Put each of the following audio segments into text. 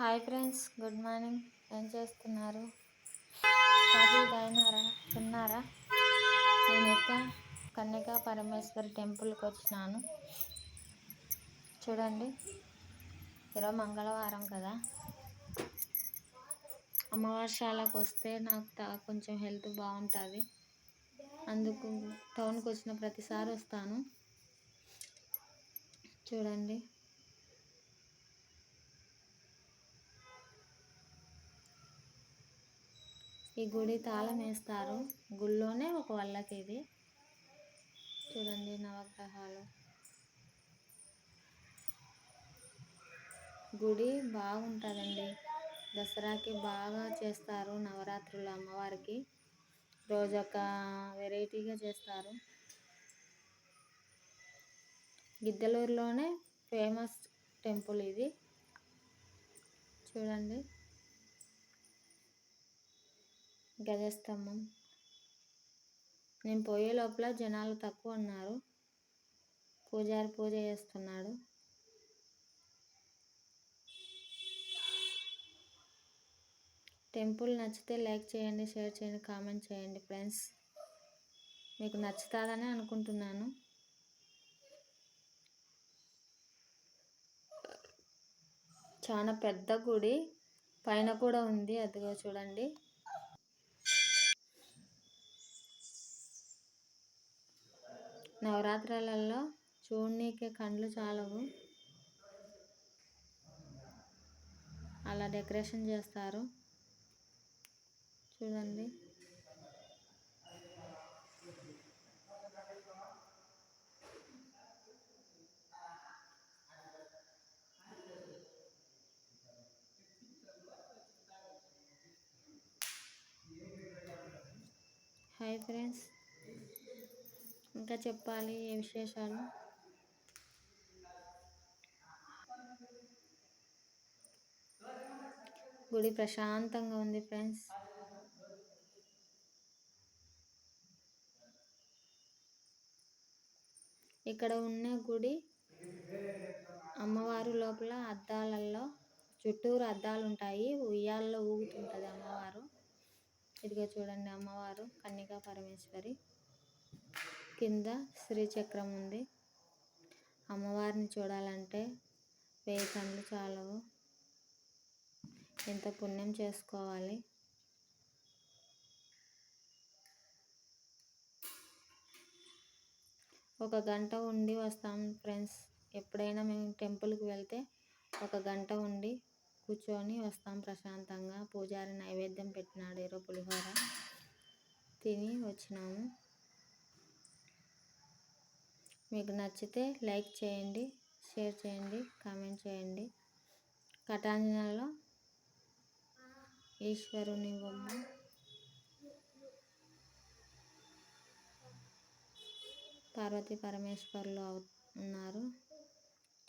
Hi friends good morning. ఏం చేస్తున్నారు? Coffee తాగినారా? తిన్నారా? నేనైతే కన్యకా పరమేశ్వరి టెంపుల్కి వచ్చినాను. చూడండి ఈరోజు మంగళవారం కదా. అమావాస్యాలకు వస్తే నాకు కొంచెం హెల్త్ బాగుంటుంది. అందుకు టౌన్కి వచ్చిన ప్రతిసారి వస్తాను. చూడండి. ఈ గుడి తాళం వేస్తారు గుళ్ళోనే ఒక వల్లకి ఇది. చూడండి నవగ్రహాలు. గుడి బాగుంటుందండి. దసరాకి బాగా చేస్తారు నవరాత్రులు అమ్మవారికి. రోజొక వెరైటీగా చేస్తారు. గిద్దలూరులోనే ఫేమస్ టెంపుల్ ఇది. చూడండి. గజస్తంభం నేను పోయే లోపల జనాలు తక్కువ ఉన్నారు. పూజారి పూజ చేస్తున్నాడు. టెంపుల్ నచ్చితే లైక్ చేయండి షేర్ చేయండి కామెంట్ చేయండి ఫ్రెండ్స్. మీకు నచ్చుతుందని అనుకుంటున్నాను. చాలా పెద్ద గుడి పైన కూడా ఉంది అదిగో చూడండి. నవరాత్రులలో చూడనీకే కండ్లు చాలవు. అలా డెకరేషన్ చేస్తారు. చూడండి. Hi friends. ఇంకా చెప్పాలి ఏ విశేషాలు? గుడి ప్రశాంతంగా ఉంది ఫ్రెండ్స్. ఇక్కడ ఉన్న గుడి అమ్మవారు లోపల అద్దాలలో చుట్టూరు అద్దాలు ఉంటాయి. ఉయ్యాల్లో ఊగుతుంటుంది అమ్మవారు. ఇదిగో చూడండి అమ్మవారు కన్యకా పరమేశ్వరి. కింద శ్రీచక్రం ఉంది. అమ్మవారిని చూడాలంటే వెయ్యి కళ్ళు చాలవు. ఎంత పుణ్యం చేసుకోవాలి. ఒక గంట ఉండి వస్తాం ఫ్రెండ్స్. ఎప్పుడైనా మేము టెంపుల్కి వెళ్తే ఒక గంట ఉండి కూర్చొని వస్తాం ప్రశాంతంగా. పూజారి నైవేద్యం పెట్టినాడు ఈరోజు పులిహోర. తిని వచ్చినాము. మీకు నచ్చితే లైక్ చేయండి షేర్ చేయండి కామెంట్ చేయండి. కటాంజనలో ఈశ్వరుని బొమ్మ. పార్వతీ పరమేశ్వర్లు ఉన్నారు.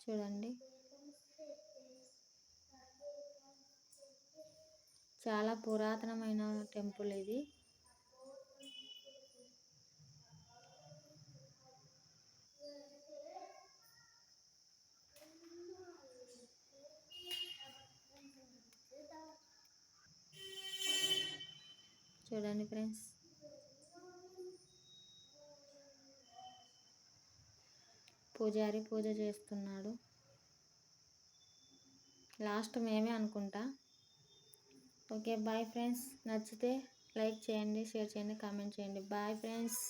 చూడండి. చాలా పురాతనమైన టెంపుల్ ఇది. చూడండి ఫ్రెండ్స్ పూజారి పూజ చేస్తున్నాడు. లాస్ట్ మేమే అనుకుంటా. ఓకే బాయ్ ఫ్రెండ్స్ నచ్చితే లైక్ చేయండి షేర్ చేయండి కామెంట్ చేయండి. Bye friends